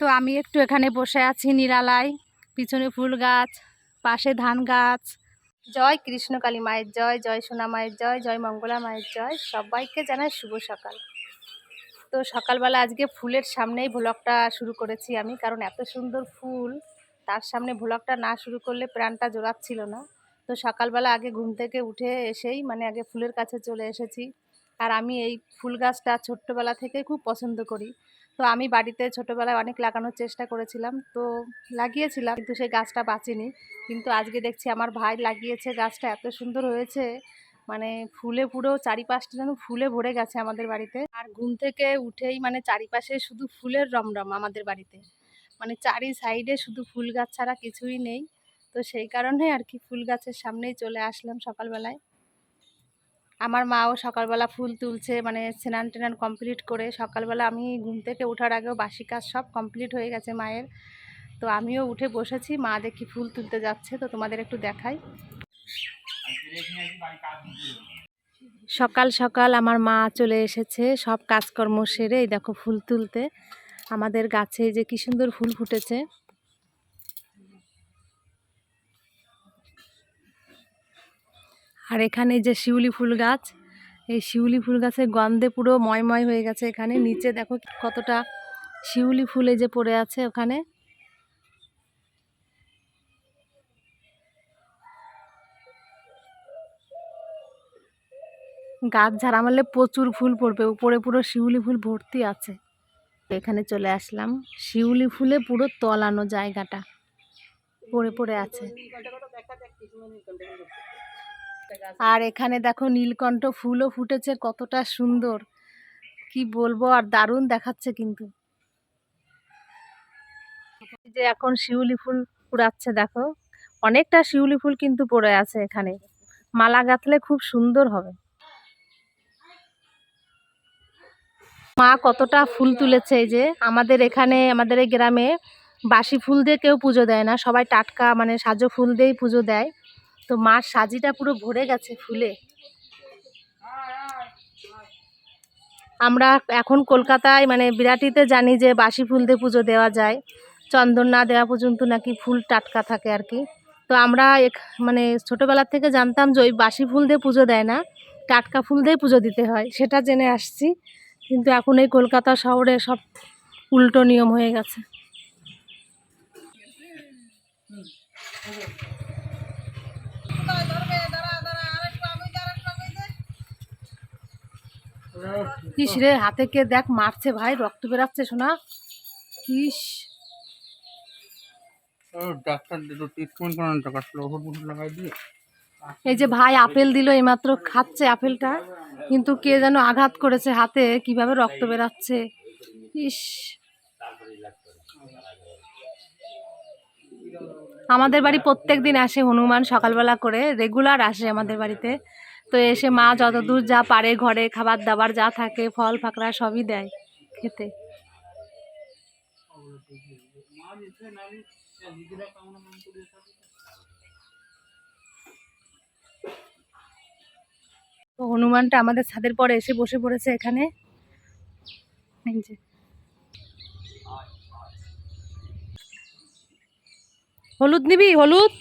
তো আমি একটু এখানে বসে আছি নিরালায়। পিছনে ফুল গাছ, পাশে ধান গাছ। জয় কৃষ্ণকালী মায়ের জয় জয় সোনা মায়ের জয় জয় মঙ্গলা মায়ের জয়। সবাইকে জানাই শুভ সকাল। তো সকালবেলা আজকে ফুলের সামনেই ভ্লগটা শুরু করেছি আমি, কারণ এত সুন্দর ফুল, তার সামনে ভ্লগটা না শুরু করলে প্রাণটা জোড়াচ্ছিল না। তো সকালবেলা আগে ঘুম থেকে উঠে এসেই মানে আগে ফুলের কাছে চলে এসেছি। আর আমি এই ফুল গাছটা ছোট্টবেলা থেকে খুব পছন্দ করি। তো আমি বাড়িতে ছোটোবেলায় অনেক লাগানোর চেষ্টা করেছিলাম, তো লাগিয়েছিলাম কিন্তু সেই গাছটা বাঁচেনি। কিন্তু আজকে দেখছি আমার ভাই লাগিয়েছে গাছটা, এত সুন্দর হয়েছে। মানে ফুলে পুরো চারিপাশটা যেন ফুলে ভরে গেছে আমাদের বাড়িতে। আর ঘুম থেকে উঠেই মানে চারিপাশে শুধু ফুলের রমরম আমাদের বাড়িতে। মানে চারি সাইডে শুধু ফুল গাছ ছাড়া কিছুই নেই। তো সেই কারণে আর কি ফুল গাছের সামনেই চলে আসলাম সকালবেলায়। আমার মাও সকালবেলা ফুল তুলছে মানে স্নান টেনান কমপ্লিট করে সকালবেলা আমি ঘুম থেকে ওঠার আগেও বাসি কাজ সব কমপ্লিট হয়ে গেছে মায়ের। তো আমিও উঠে বসেছি, মা দেখি ফুল তুলতে যাচ্ছে, তো তোমাদের একটু দেখাই। সকাল সকাল আমার মা চলে এসেছে সব কাজকর্ম সেরে, এই দেখো ফুল তুলতে। আমাদের গাছে যে কি সুন্দর ফুল ফুটেছে। আর এখানে যে শিউলি ফুল গাছ, এই শিউলি ফুল গাছের গন্ধে পুরো ময়ময় হয়ে গেছে এখানে। নিচে দেখো কতটা শিউলি ফুলে যে পড়ে আছে ওখানে। গাছ ঝাড়া মারলে প্রচুর ফুল পড়বে, উপরে পুরো শিউলি ফুল ভর্তি আছে। এখানে চলে আসলাম। শিউলি ফুলে পুরো তলানো জায়গাটা, পড়ে পড়ে আছে। আর এখানে দেখো নীলকণ্ঠ ফুলও ফুটেছে কতটা সুন্দর। কি বলব আর দারুণ দেখাচ্ছে কিন্তু। যে এখন শিউলি ফুল পুরাচ্ছে দেখো। অনেকটা শিউলি ফুল কিন্তু পড়ে আছে এখানে। মালা গাঁথলে খুব সুন্দর হবে। মা কতটা ফুল তুলেছে এই যে আমাদের এখানে আমাদের এই গ্রামে বাসি ফুল দিয়ে কেউ পুজো দেয় না। সবাই টাটকা মানে সাজো ফুল দিয়েই পুজো দেয়। তো মার সাজিটা পুরো ভরে গেছে ফুলে। আমরা এখন কলকাতায় মানে বিরাটিতে জানি যে বাসি ফুল দিয়ে পুজো দেওয়া যায়, চন্দন না দেওয়া পর্যন্ত নাকি ফুল টাটকা থাকে আর কি। তো আমরা এক- মানে ছোটোবেলার থেকে জানতাম যে ওই বাসি ফুল দিয়ে পুজো দেয় না, টাটকা ফুল দিয়ে পুজো দিতে হয়, সেটা জেনে আসছি। কিন্তু এখন এই কলকাতা শহরে সব উল্টো নিয়ম হয়ে গেছে। ইস রে হাতে কে দেখ মারছে ভাই রক্ত বেরাচ্ছে শোনা ইস ডাক্তার ট্রিটমেন্ট করানো টাকা ওষুধ লাগাই দিয়ে। এই যে ভাই আপেল দিল এইমাত্র খাচ্ছে আপেলটা। কিন্তু কে যেন আঘাত করেছে হাতে কীভাবে রক্ত বেরাচ্ছে। ইস। আমাদের বাড়ি প্রত্যেক দিন আসে হনুমান সকালবেলা করে রেগুলার আসে আমাদের বাড়িতে। তো এসে মা যতদূর যা পারে ঘরে খাবার দাবার যা থাকে, ফল ফাকড়া সবই দেয় খেতে। তো হনুমানটা আমাদের ছাদের পরে এসে বসে পড়েছে এখানে। হলুদ নিবি, হলুদ?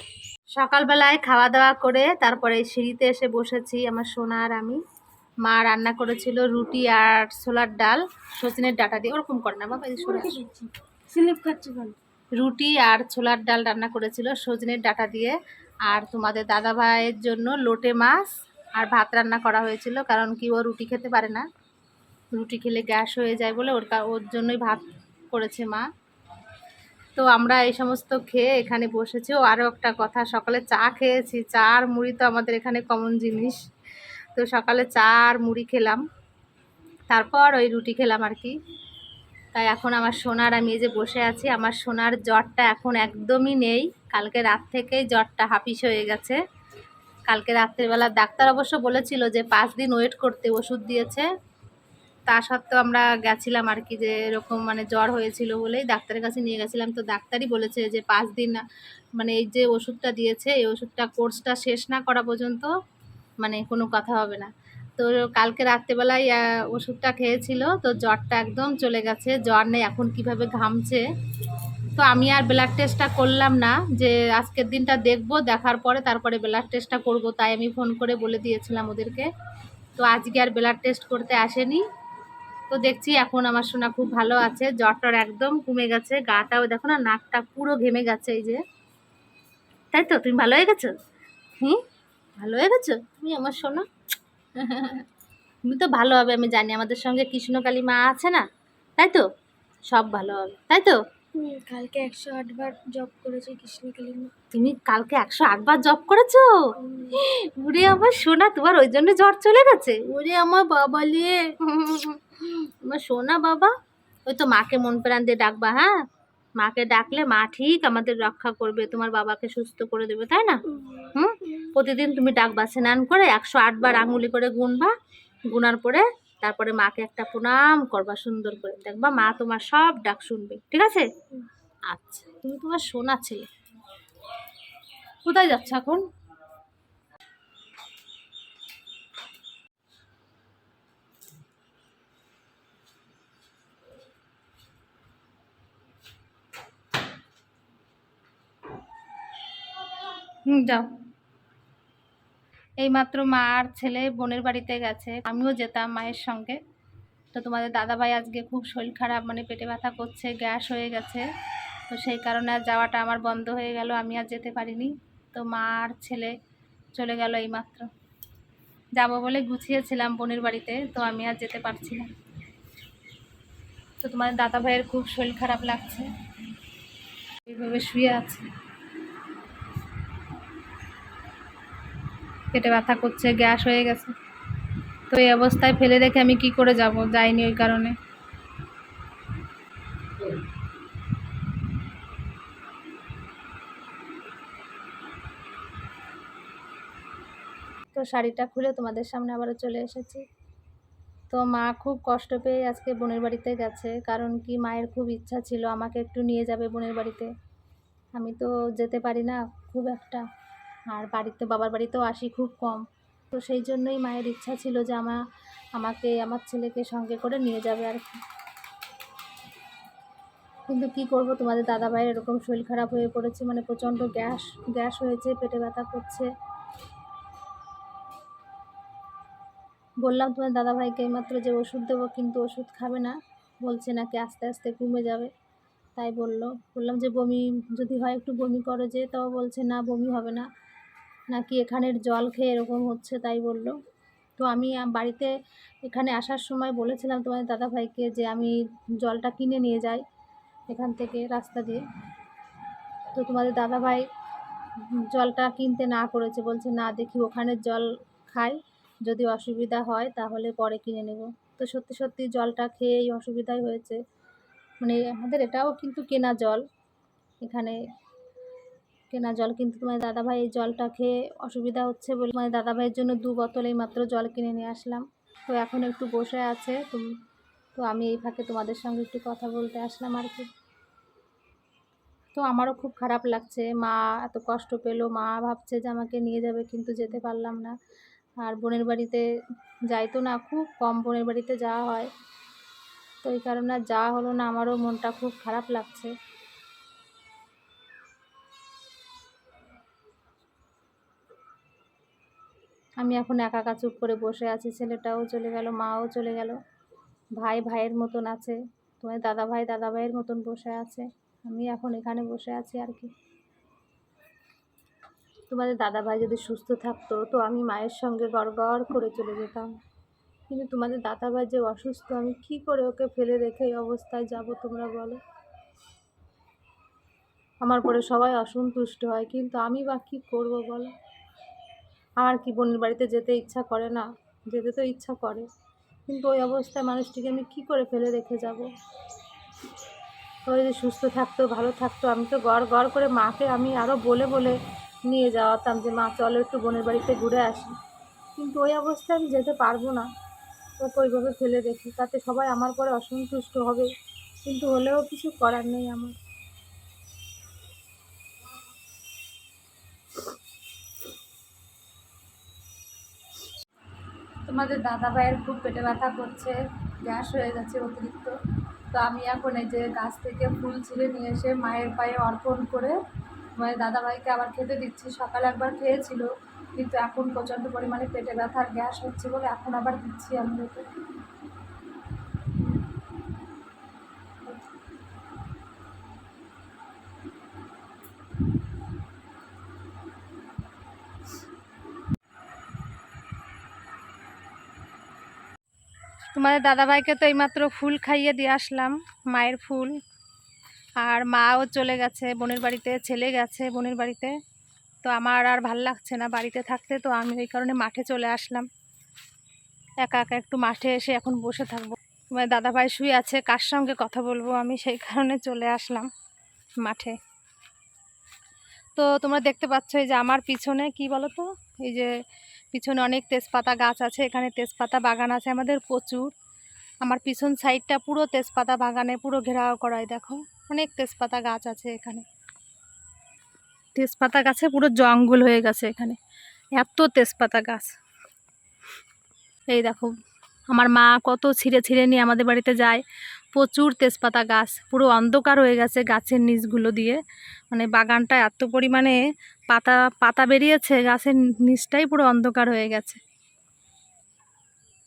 সকালবেলায় খাওয়া দাওয়া করে তারপরে সিঁড়িতে এসে বসেছি আমার সোনা আর আমি। মা রান্না করেছিল রুটি আর ছোলার ডাল সচিনের ডাটা দিয়ে। ওরকম করে না বাবা। স্লিপ খাচ্ছি রুটি আর ছোলার ডাল রান্না করেছিল সজনের ডাটা দিয়ে। আর তোমাদের দাদা ভাইয়ের জন্য লোটে মাছ আর ভাত রান্না করা হয়েছিল কারণ কি ও রুটি খেতে পারে না। রুটি খেলে গ্যাস হয়ে যায় বলে ওর ওর জন্যই ভাত করেছে মা। তো আমরা এই সমস্ত খেয়ে এখানে বসেছি। ও আরও একটা কথা, সকালে চা খেয়েছি। চা আর মুড়ি তো আমাদের এখানে কমন জিনিস। তো সকালে চা আর মুড়ি খেলাম। তারপর ওই রুটি খেলাম আর কি। তাই এখন আমার সোনার, আমি এই যে বসে আছি, আমার সোনার জ্বরটা এখন একদমই নেই। কালকে রাত থেকেই জ্বরটা হাপিস হয়ে গেছে। কালকে রাত্রেবেলা ডাক্তার অবশ্য বলেছিল যে পাঁচ দিন ওয়েট করতে ওষুধ দিয়েছে। তা সত্ত্বেও আমরা গেছিলাম আর কি যে এরকম মানে জ্বর হয়েছিল বলেই ডাক্তারের কাছে নিয়ে গেছিলাম। তো ডাক্তারই বলেছে যে পাঁচ দিন মানে এই যে ওষুধটা দিয়েছে, এই ওষুধটা কোর্সটা শেষ না করা পর্যন্ত মানে কোনো কথা হবে না। তো কালকে রাত্রেবেলায় ওষুধটা খেয়েছিল, তো জ্বরটা একদম চলে গেছে। জ্বর নেই, এখন কীভাবে ঘামছে? তো আমি আর ব্লাড টেস্টটা করলাম না, যে আজকের দিনটা দেখব, দেখার পরে তারপরে ব্লাড টেস্টটা করব। তাই আমি ফোন করে বলে দিয়েছিলাম ওদেরকে। তো আজকে আর ব্লাড টেস্ট করতে আসেনি। তো দেখছি এখন আমার সোনা খুব ভালো আছে, জ্বরটার একদম কমে গেছে, গাটাও দেখো না, নাকটা পুরো ঘেমে গেছে এই যে। তাই তো? তুমি ভালো হয়ে গেছো? হুম? ভালো হয়ে গেছো? তুমি আমার সোনা? তুমি তো ভালো হবে, আমি জানি, আমাদের সঙ্গে কৃষ্ণকালী মা আছে না? তাই তো? সব ভালো হবে, তাই তো? কালকে একশো আটবার জব করেছে কৃষ্ণকালী মা। তুমি কালকে একশো আটবার জব করেছ? ওরে আমার সোনা, তোমার ওই জন্য জ্বর চলে গেছে। ওরে আমার বাবা লে। আমার সোনা বাবা, ওই তো মাকে মন প্রাণ দিয়ে ডাকবা হ্যাঁ? মাকে ডাকলে মা ঠিক আমাদের রক্ষা করবে, তোমার বাবাকে সুস্থ করে দেবে, তাই না? হুম? প্রতিদিন তুমি ডাকবা, স্নান করে একশো আটবার আঙুলি করে গুনবা, গুনার পরে তারপরে মাকে একটা প্রণাম করবা, সুন্দর করে। দেখবা মা তোমার সব ডাক শুনবে, ঠিক আছে? আচ্ছা তুমি তোমার শোনা ছেলে। কোথায় যাচ্ছ এখন? হুম, যাও। এইমাত্র মা আর ছেলে বোনের বাড়িতে গেছে। আমিও যেতাম মায়ের সঙ্গে। তো তোমাদের দাদাভাই আজকে খুব শরীর খারাপ মানে পেটে ব্যথা করছে, গ্যাস হয়ে গেছে। তো সেই কারণে আর যাওয়াটা আমার বন্ধ হয়ে গেল, আমি আর যেতে পারিনি। তো মা আর ছেলে চলে গেল এইমাত্র। যাব বলে গুছিয়েছিলাম বোনের বাড়িতে, তো আমি আর যেতে পারছি না। তো তোমাদের দাদা ভাইয়ের খুব শরীর খারাপ লাগছে। এইভাবে শুয়ে আছে। পেটে ব্যথা করছে, গ্যাস হয়ে গেছে। তো এই অবস্থায় ফেলে রেখে আমি কি করে যাব? যাইনি ওই কারণে। তো শাড়িটা খুলে তোমাদের সামনে আবারও চলে এসেছি। তো মা খুব কষ্ট পেয়ে আজকে বোনের বাড়িতে গেছে, কারণ কি মায়ের খুব ইচ্ছা ছিল আমাকে একটু নিয়ে যাবে বোনের বাড়িতে। আমি তো যেতে পারি না খুব একটা, আর বাড়িতে, বাবার বাড়িতেও আসি খুব কম। তো সেই জন্যই মায়ের ইচ্ছা ছিল যে আমা, আমাকে, আমার ছেলেকে সঙ্গে করে নিয়ে যাবে আর কি। কিন্তু কি করব, তোমাদের দাদা ভাইয়ের এরকম শরীর খারাপ হয়ে পড়েছে মানে প্রচণ্ড গ্যাস গ্যাস হয়েছে, পেটে ব্যথা করছে। বললাম তোমার দাদাভাইকে মাত্র যে ওষুধ দেবো, কিন্তু ওষুধ খাবে না। বলছে নাকি আস্তে আস্তে কমে যাবে। তাই বলল। বললাম যে, বমি যদি হয় একটু বমি করো যে, তাও বলছে না, বমি হবে না। নাকি এখানের জল খেয়ে এরকম হচ্ছে, তাই বলল। তো আমি বাড়িতে এখানে আসার সময় বলেছিলাম তোমাদের দাদাভাইকে যে, আমি জলটা কিনে নিয়ে যাই এখান থেকে রাস্তা দিয়ে। তো তোমাদের দাদাভাই জলটা কিনতে না করেছে। বলছে, না, দেখি ওখানের জল খাই যদি অসুবিধা হয় তাহলে পরে কিনে নেব। তো সত্যি সত্যি জলটা খেয়েই অসুবিধাই হয়েছে। মানে আমাদের এটাও কিন্তু কেনা জল। এখানে কেনা জল কিন্তু তোমার দাদাভাই এই জলটা খেয়ে অসুবিধা হচ্ছে বলে মানে দাদাভাইয়ের জন্য দু বোতল এই মাত্র জল কিনে নিয়ে আসলাম। তো এখন একটু বসে আছে তুমি তো আমি এই ফাঁকে তোমাদের সঙ্গে একটু কথা বলতে আসলাম আর কি। তো আমারও খুব খারাপ লাগছে। মা এত কষ্ট পেল। মা ভাবছে যে আমাকে নিয়ে যাবে কিন্তু যেতে পারলাম না। আর বোনের বাড়িতে যাই তো না, খুব কম বোনের বাড়িতে যাওয়া হয়। তো এই কারণে যাওয়া হলো না, আমারও মনটা খুব খারাপ লাগছে। আমি এখন একা একা চুপ করে বসে আছি, ছেলেটাও চলে গেল, মাও চলে গেল। ভাই ভাইয়ের মতন আছে, তোমার দাদা ভাই দাদা ভাইয়ের মতন বসে আছে। আমি এখন এখানে বসে আছি আর কি। তোমাদের দাদা ভাই যদি সুস্থ থাকতো, তো আমি মায়ের সঙ্গে গড় গড় করে চলে যেতাম। কিন্তু তোমাদের দাদা ভাই যে অসুস্থ, আমি কি করে ওকে ফেলে রেখে এই অবস্থায় যাব তোমরা বলো? আমার পরে সবাই অসন্তুষ্ট হয়, কিন্তু আমি বা কী করব বলো? আমার কি বোনের বাড়িতে যেতে ইচ্ছা করে না? যেতে তো ইচ্ছা করে, কিন্তু ওই অবস্থায় মানুষটিকে আমি কি করে ফেলে রেখে যাব? ও যদি সুস্থ থাকতো, ভালো থাকতো, আমি তো গড় গড় করে মাকে আমি আরও বলে বলে নিয়ে যাওয়াতাম যে, মা, চলো একটু বোনের বাড়িতে ঘুরে আসি। কিন্তু ওই অবস্থায় আমি যেতে পারব না। ওকে ওইভাবে ফেলে রেখে, তাতে সবাই আমার পরে অসন্তুষ্ট হবে। কিন্তু হলেও কিছু করার নেই আমার। তোমাদের দাদা ভাইয়ের খুব পেটে ব্যথা করছে, গ্যাস হয়ে গেছে অতিরিক্ত। তো আমি এখন এই যে গাছ থেকে ফুল ছিঁড়ে নিয়ে এসে মায়ের পায়ে অর্পণ করে মায়ের দাদা ভাইকে আবার খেতে দিচ্ছি। সকালে একবার খেয়েছিল, কিন্তু এখন প্রচণ্ড পরিমাণে পেটে ব্যথার গ্যাস হচ্ছে বলে এখন আবার দিচ্ছি আমি ওকে তোমাদের দাদাভাইকে তো এইমাত্র ফুল খাইয়ে দিয়ে আসলাম, মায়ের ফুল। আর মাও চলে গেছে, বোনের বাড়িতে, ছেলে গেছে বোনের বাড়িতে। তো আমার আর ভালো লাগছে না বাড়িতে থাকতে, তো আমি ওই কারণে মাঠে চলে আসলাম। একা একা একটু মাঠে এসে এখন বসে থাকব। তোমার দাদাভাই শুয়ে আছে, কার সঙ্গে কথা বলব আমি সেই কারণে চলে আসলাম মাঠে। তো তোমরা দেখতে পাচ্ছ এই যে আমার পিছনে, কি বলো তো এই যে পিছনে অনেক তেজপাতা গাছ আছে, এখানে তেজপাতা বাগান আছে আমাদের প্রচুর। আমার পিছন সাইডটা পুরো তেজপাতা বাগানে পুরো ঘেরাও করায় দেখো। অনেক তেজপাতা গাছ আছে এখানে। তেজপাতা গাছে পুরো জঙ্গল হয়ে গেছে এখানে। এত তেজপাতা গাছ। এই দেখো, আমার মা কত ছিঁড়ে ছিঁড়ে নিয়ে আমাদের বাড়িতে যায়। প্রচুর তেজপাতা গাছ, পুরো অন্ধকার হয়ে গেছে গাছের নিচগুলো দিয়ে। মানে বাগানটা এত পরিমাণে পাতা পাতা বেরিয়েছে, গাছের নিচটাই পুরো অন্ধকার হয়ে গেছে।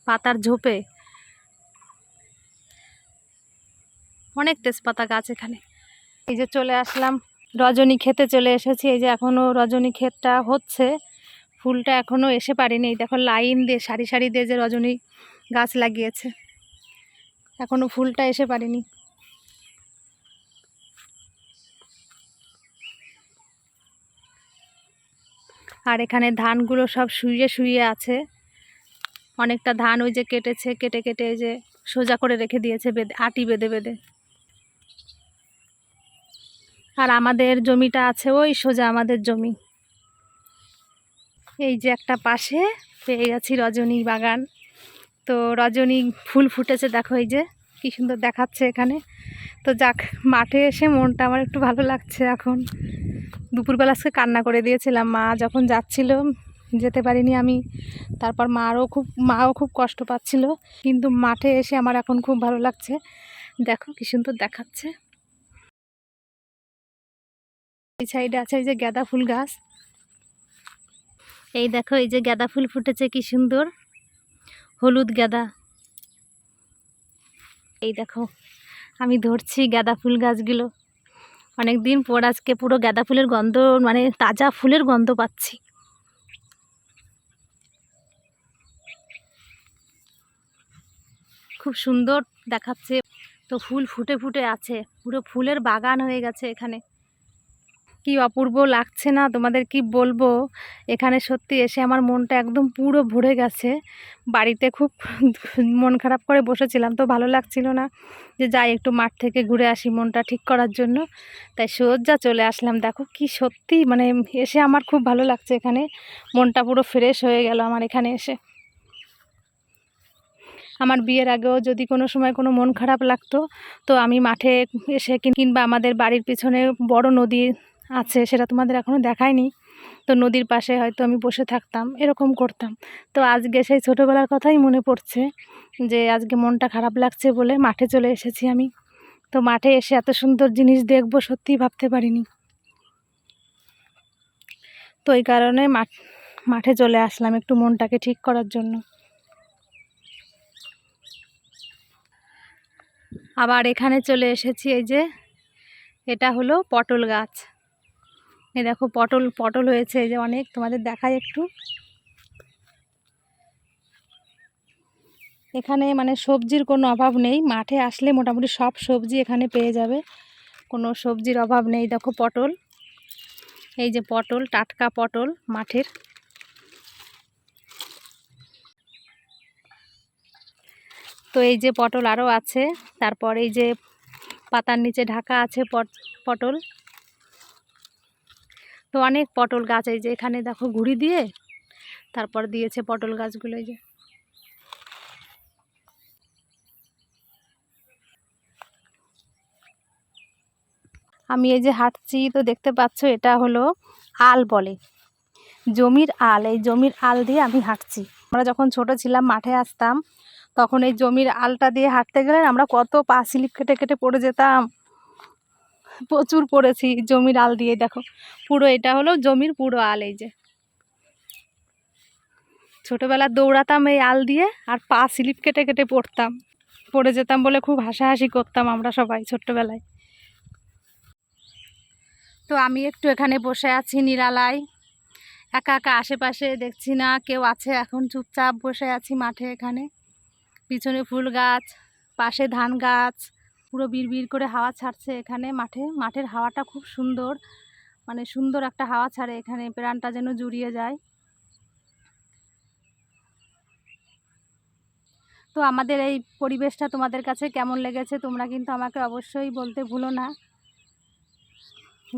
পাতার ঝোপে। অনেক তেজপাতা গাছ এখানে। এই যে চলে আসলাম, রজনী খেতে চলে এসেছি। এই যে এখনও রজনী ক্ষেতটা হচ্ছে, ফুলটা এখনও এসে পারেনি দেখো লাইন দিয়ে, সারি সারি দিয়ে যে রজনী গাছ লাগিয়েছে এখনও ফুলটা এসে পারেনি আর এখানে ধানগুলো সব শুয়ে শুয়ে আছে। অনেকটা ধান ওই যে কেটেছে, কেটে কেটে যে সোজা করে রেখে দিয়েছে, বেঁধে, আটি বেঁধে বেঁধে। আর আমাদের জমিটা আছে ওই সোজা আমাদের জমি। এই যে একটা পাশে পেয়ে গেছি রজনী বাগান। তো রজনী ফুল ফুটেছে, দেখো এই যে কী সুন্দর দেখাচ্ছে এখানে। তো যাক, মাঠে এসে মনটা আমার একটু ভালো লাগছে এখন। দুপুরবেলা আজকে কান্না করে দিয়েছিলাম, মা যখন যাচ্ছিল যেতে পারিনি আমি, তারপর মারও খুব, মাও খুব কষ্ট পাচ্ছিল। কিন্তু মাঠে এসে আমার এখন খুব ভালো লাগছে। দেখো কী সুন্দর দেখাচ্ছে। এই সাইডে আছে এই যে গাঁদা ফুল গাছ। এই দেখো, এই যে গাঁদা ফুল ফুটেছে, কি সুন্দর। হলুদ গাঁদা। এই দেখো, আমি ধরছি গাঁদা ফুল গাছগুলো। অনেক দিন পর আজকে পুরো গাঁদা ফুলের গন্ধ মানে তাজা ফুলের গন্ধ পাচ্ছি। খুব সুন্দর দেখাচ্ছে। তো ফুল ফুটে ফুটে আছে, পুরো ফুলের বাগান হয়ে গেছে এখানে। কি অপূর্ব লাগছে না তোমাদের কি বলব? এখানে সত্যি এসে আমার মনটা একদম পুরো ভরে গেছে। বাড়িতে খুব মন খারাপ করে বসেছিলাম, তো ভালো লাগছিল না যে যাই একটু মাঠ থেকে ঘুরে আসি মনটা ঠিক করার জন্য। তাই সোজা চলে আসলাম। দেখো কি সত্যি মানে এসে আমার খুব ভালো লাগছে এখানে। মনটা পুরো ফ্রেশ হয়ে গেল আমার এখানে এসে। আমার বিয়ের আগেও যদি কোনো সময় কোনো মন খারাপ লাগতো, তো আমি মাঠে এসে কিংবা আমাদের বাড়ির পিছনে বড় নদী আছে, সেটা তোমাদের এখনও দেখায়নি। তো নদীর পাশে হয়তো আমি বসে থাকতাম, এরকম করতাম। তো আজকে সেই ছোটোবেলার কথাই মনে পড়ছে যে, আজকে মনটা খারাপ লাগছে বলে মাঠে চলে এসেছি আমি। তো মাঠে এসে এত সুন্দর জিনিস দেখব, সত্যিই ভাবতে পারিনি। তো এই কারণে মাঠ, মাঠে চলে আসলাম একটু মনটাকে ঠিক করার জন্য। আবার এখানে চলে এসেছি, এই যে, এটা হলো পটল গাছ। এই দেখো পটল পটল হয়েছে যে অনেক, তোমাদের দেখায় একটু। এখানে মানে সবজির কোনো অভাব নেই, মাঠে আসলে মোটামুটি সব সবজি এখানে পেয়ে যাবে। কোনো সবজির অভাব নেই, দেখো পটল। এই যে পটল, টাটকা পটল মাঠের। তো এই যে পটল আরও আছে, তারপর এই যে পাতার নিচে ঢাকা আছে পট- পটল। অনেক পটল গাছ, এই যে এখানে দেখো ঘুড়ি দিয়ে তারপর দিয়েছে পটল গাছগুলো, এই যে। আমি এই যে হাঁটছি, তো দেখতে পাচ্ছ এটা হলো আল বলে। জমির আল, এই জমির আল দিয়ে আমি হাঁটছি। আমরা যখন ছোট ছিলাম, মাঠে আসতাম, তখন এই জমির আলটা দিয়ে হাঁটতে গেলে আমরা কত পা স্লিপ কেটে কেটে পড়ে যেতাম। প্রচুর পড়েছি জমির আল দিয়ে, দেখো। পুরো এটা হলো জমির পুরো আল, এই যে। ছোটবেলা দৌড়াতাম এই আল দিয়ে আর পা স্লিপ কেটে কেটে পড়তাম। পড়ে যেতাম বলে খুব হাসাহাসি করতাম আমরা সবাই ছোট্টবেলায়। তো আমি একটু এখানে বসে আছি নিরালায়। একা একা আশেপাশে দেখছি না কেউ আছে, এখন চুপচাপ বসে আছি মাঠে এখানে। পিছনে ফুল গাছ, পাশে ধান গাছ পুরো বিড় করে হাওয়া ছাড়ছে এখানে মাঠে। মাঠের হাওয়াটা খুব সুন্দর। মানে সুন্দর একটা হাওয়া ছাড়ে এখানে, প্রাণটা যেন জুড়িয়ে যায়। তো আমাদের এই পরিবেশটা তোমাদের কাছে কেমন লেগেছে, তোমরা কিন্তু আমাকে অবশ্যই বলতে ভুলো না।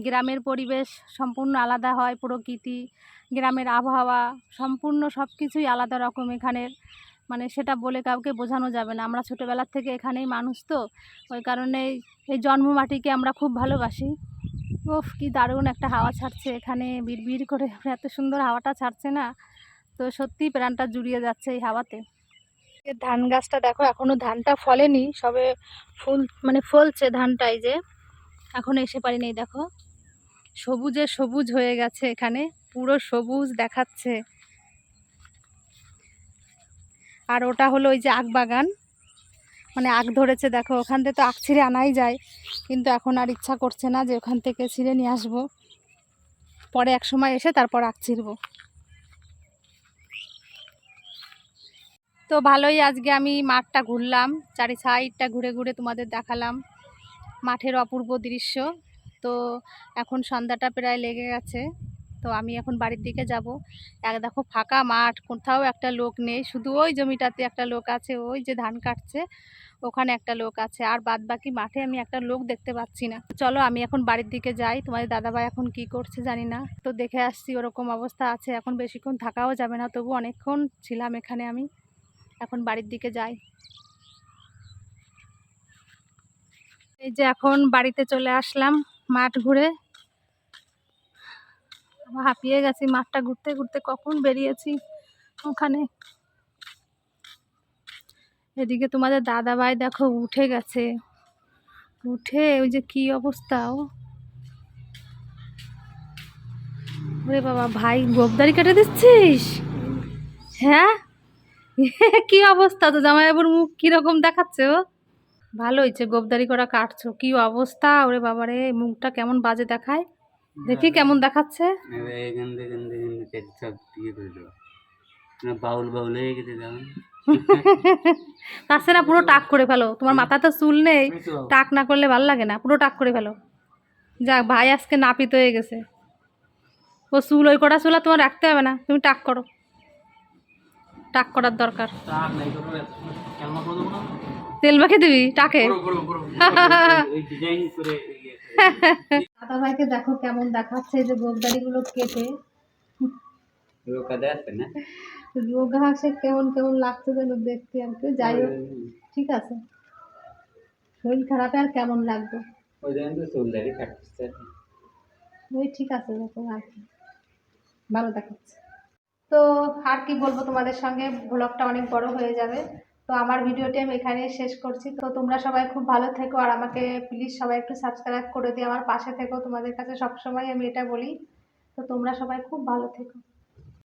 গ্রামের পরিবেশ সম্পূর্ণ আলাদা হয়, প্রকৃতি, গ্রামের আবহাওয়া সম্পূর্ণ সব কিছুই আলাদা রকম এখানের। মানে সেটা বলে কাউকে বোঝানো যাবে না। আমরা ছোটোবেলার থেকে এখানেই মানুষ তো। ওই কারণে এই জন্মমাটিকে আমরা খুব ভালোবাসি। ওফ কি দারুণ একটা হাওয়া ছাড়ছে এখানে বিড় করে। এত সুন্দর হাওয়াটা ছাড়ছে না। তো সত্যি প্রাণটা জুড়িয়ে যাচ্ছে এই হাওয়াতে। ধান গাছটা দেখো এখনও ধানটা ফলেনি, সবে ফুল মানে ফলছে ধানটা এই যে। এখন এসে পারিনি, দেখো। সবুজে সবুজ হয়ে গেছে এখানে, পুরো সবুজ দেখাচ্ছে। আর ওটা হলো ওই যে আখ বাগান। মানে আখ ধরেছে, দেখো, ওখান থেকে তো আখ ছিঁড়ে আনাই যায়। কিন্তু এখন আর ইচ্ছা করছে না যে ওখান থেকে ছিঁড়ে নিয়ে আসব। পরে এক সময় এসে তারপর আখ ছিঁড়বো। তো ভালোই আজকে আমি মাঠটা ঘুরলাম চারি সাইডটা ঘুরে ঘুরে তোমাদের দেখালাম। মাঠের অপূর্ব দৃশ্য। তো এখন সন্ধ্যাটা প্রায় লেগে গেছে। তো আমি এখন বাড়ির দিকে যাব। এক দেখো ফাঁকা মাঠ, কোথাও একটা লোক নেই, শুধু ওই জমিটাতে একটা লোক আছে, ওই যে ধান কাটছে, ওখানে একটা লোক আছে, আর বাদ বাকি মাঠে আমি একটা লোক দেখতে পাচ্ছি না। চলো আমি এখন বাড়ির দিকে যাই, তোমাদের দাদাভাই এখন কি করছে জানি না, তো দেখে আসছি ওরকম অবস্থা আছে, এখন বেশিক্ষণ থাকাও যাবে না, তবু অনেকক্ষণ ছিলাম এখানে আমি, এখন বাড়ির দিকে যাই। এই যে এখন বাড়িতে চলে আসলাম মাঠ ঘুরে হাঁপিয়ে গেছি, মাঠটা ঘুরতে ঘুরতে কখন বেরিয়েছি ওখানে। এদিকে তোমাদের দাদা ভাই দেখো উঠে গেছে। উঠে ওই যে কি অবস্থা ও। ওরে বাবা ভাই গোবদারি কেটে দিচ্ছিস? হ্যাঁ? কি অবস্থা? তো জামাইবাবুর মুখ কীরকম দেখাচ্ছে ও? ভালো হয়েছে গোবদারি করা কাটছো। কি অবস্থা? ওরে বাবারে, মুখটা কেমন বাজে দেখায়। দেখি কেমন দেখাচ্ছে। এখান থেকে এখান থেকে সব দিয়ে করে দেবো। না বাউল বাউল হয়ে গেছে যেমন। তাছাড়া পুরো টাক করে ফেলো। তোমার মাথাতে চুল নেই টাক না করলে ভালো লাগে না। পুরো টাক করে ফেলো। যাক ভাই আজকে নাপিত হয়ে গেছে। ও চুল ওই কটা চুলা তোমার রাখতে হবে না। তুমি টাক করো। টাক করার দরকার। তেল মেখে দিবি টাকে? ডিজাইন করে দাদা ভাইকে দেখো কেমন দেখাচ্ছে যে গোবদারিগুলো কেটে। রোগা হাসে কেমন কেমন লাগছে যেন দেখতে আর কি যাই হোক ঠিক আছে। শরীর খারাপে আর কেমন লাগবে? ওই জন্য তো চুলদারি কাটছে ওই ঠিক আছে এরকম আর কি। ভালো দেখাচ্ছে। তো আর কি বলব তোমাদের সঙ্গে? ব্লগটা অনেক বড় হয়ে যাবে। তো আমার ভিডিওটি আমি এখানেই শেষ করছি। তো তোমরা সবাই খুব ভালো থেকো আর আমাকে প্লিজ সবাই একটু সাবস্ক্রাইব করে দিও। আমার পাশে থেকো। তোমাদের কাছে সবসময় আমি এটা বলি। তো তোমরা সবাই খুব ভালো থেকো।